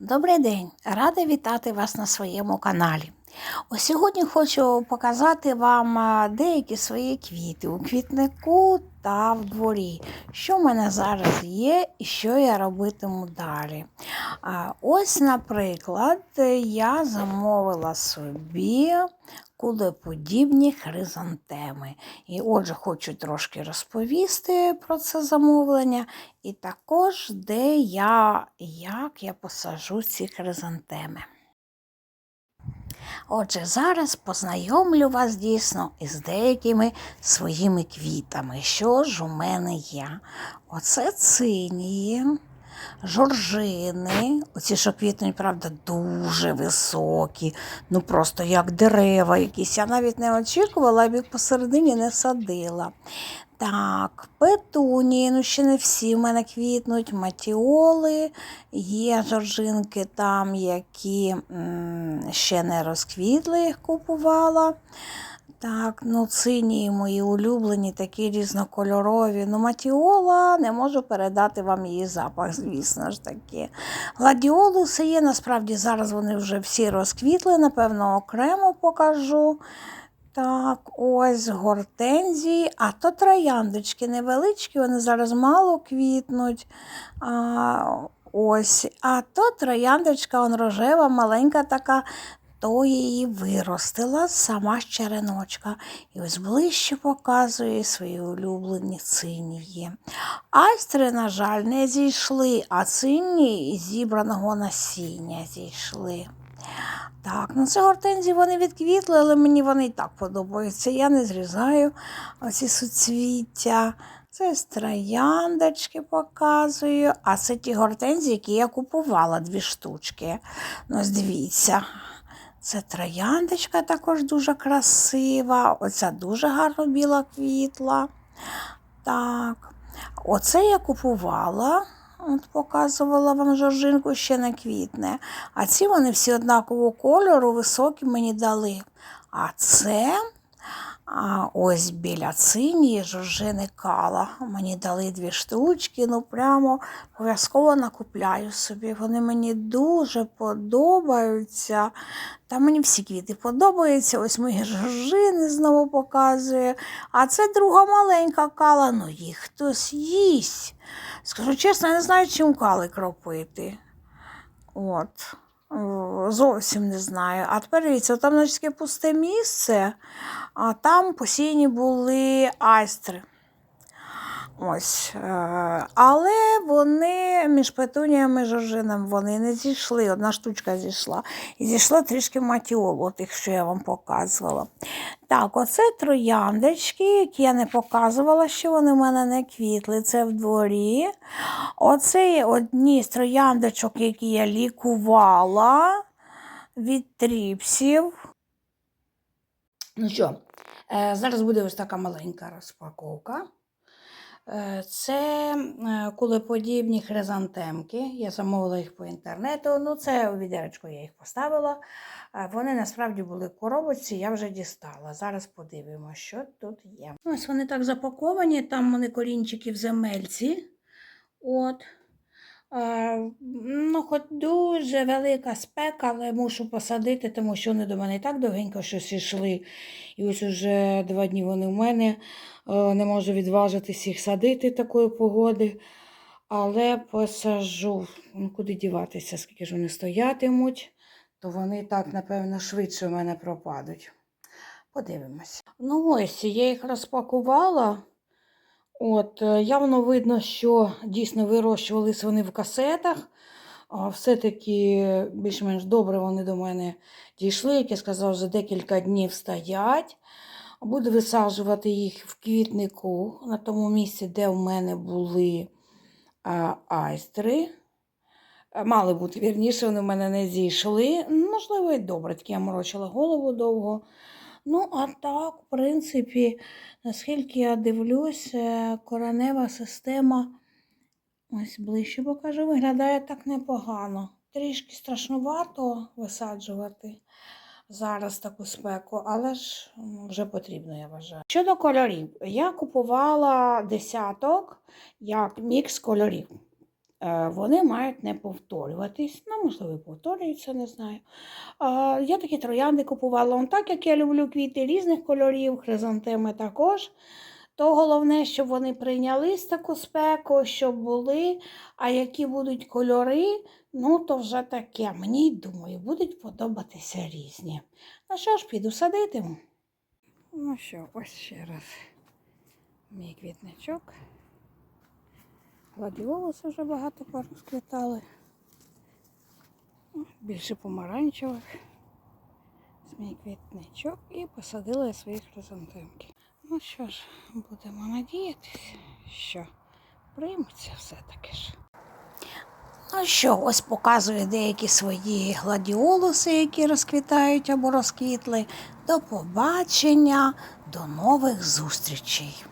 Добрий день! Рада вітати вас на своєму каналі. Ось сьогодні хочу показати вам деякі свої квіти у квітнику та в дворі. Що в мене зараз є і що я робитиму далі. А, Ось, наприклад, я замовила собі кулеподібні хризантеми. І отже, хочу трошки розповісти про це замовлення, і також де я, як я посажу ці хризантеми. Отже, зараз познайомлю вас дійсно із деякими своїми квітами. Що ж у мене є? Оце цинії, жоржини. Оці, що квітнуть, правда, дуже високі, ну просто як дерева якісь. Я навіть не очікувала, б їх посередині не садила. Так, петунії, ну ще не всі в мене квітнуть, матіоли, є жоржинки там, які ще не розквітли, їх купувала. Так, ну цинії мої улюблені, такі різнокольорові. Ну, матіола не можу передати вам її запах, звісно ж таки. Гладіолуси є, насправді зараз вони вже всі розквітли, напевно, окремо покажу. Так, ось гортензії, а то трояндочки невеличкі, вони зараз мало квітнуть. А, ось, а то трояндочка он рожева, маленька така, то її виростила сама з череночка. І ось ближче показує свої улюблені цинії. Айстри, на жаль, не зійшли, а цинні із зібраного насіння зійшли. Так, ну це гортензії вони відквітли, але мені вони і так подобаються. Я не зрізаю оці суцвіття. Це з трояндочки показую. А це ті гортензії, які я купувала дві штучки. Ну, дивіться. Це трояндочка також дуже красива. Оця дуже гарно біла квітла. Так. Оце я купувала. От показувала вам жоржинку, ще не квітне. А ці вони всі однакового кольору, високі мені дали. А це а ось біля цинії жоржини кала. Мені дали дві штучки, ну прямо обов'язково накупляю собі. Вони мені дуже подобаються. Та мені всі квіти подобаються. Ось мої жоржини знову показує. А це друга маленька кала, ну їх хтось їсть. Скажу чесно, я не знаю, чим кали кропити. От. Зовсім не знаю. А тепер дивіться, там наче пусте місце, а там посіяні були айстри. Ось. е, Але вони між петуніями і жоржинами вони не зійшли. Одна штучка зійшла. І зійшла трішки матіолу, тих, що я вам показувала. Так, оце трояндочки, які я не показувала, що вони в мене не квітли. Це в дворі. Оце одні з трояндочок, які я лікувала від тріпсів. Ну що, е, зараз буде ось така маленька розпаковка. Е, Це е, кулеподібні хризантемки. Я замовила їх по інтернету. Ну, це у відеречку я їх поставила. Вони насправді були в коробочці, я вже дістала. Зараз подивимося, що тут є. Ось вони так запаковані, там вони корінчики в земельці. От. Е, Ну, хоч дуже велика спека, але мушу посадити, тому що вони до мене і так довгенько щось йшли. І ось уже два дні вони в мене. Е, Не можу відважитись їх садити такої погоди. Але посажу, ну куди діватися, скільки ж вони стоятимуть, то вони так, напевно, швидше в мене пропадуть. Подивимось. Ну ось, я їх розпакувала. От, е, явно видно, що дійсно вирощувались вони в касетах. Все-таки більш-менш добре вони до мене дійшли, як я сказав, за декілька днів стоять. Буду висаджувати їх в квітнику на тому місці, де в мене були айстри. Е, Мали бути вірніше, вони в мене не зійшли. Можливо, і добре, таки я морочила голову довго. Ну, а так, в принципі, наскільки я дивлюсь, е, коренева система, ось ближче покажу, виглядає так непогано. Трішки страшнувато висаджувати зараз таку спеку, але ж вже потрібно, я вважаю. Щодо кольорів, я купувала десяток як мікс кольорів. Е, вони мають не повторюватись. Ну, можливо, повторюються, не знаю. Я такі троянди купувала. Он так як я люблю квіти різних кольорів, хризантеми також. То головне, щоб вони прийнялись таку спеку, щоб були. А які будуть кольори, ну то вже таке. Мені думаю, будуть подобатися різні. Ну що ж, піду садити. Ну що, ось ще раз мій квітничок. Гладіолуси вже багато порозквітали. Ну, Більше помаранчевих. Мій квітничок і посадила я свої хризантемки. Ну що ж, будемо надіятися, що прийметься все-таки ж. Ну що, ось показую деякі свої гладіолуси, які розквітають або розквітли. До побачення, до нових зустрічей!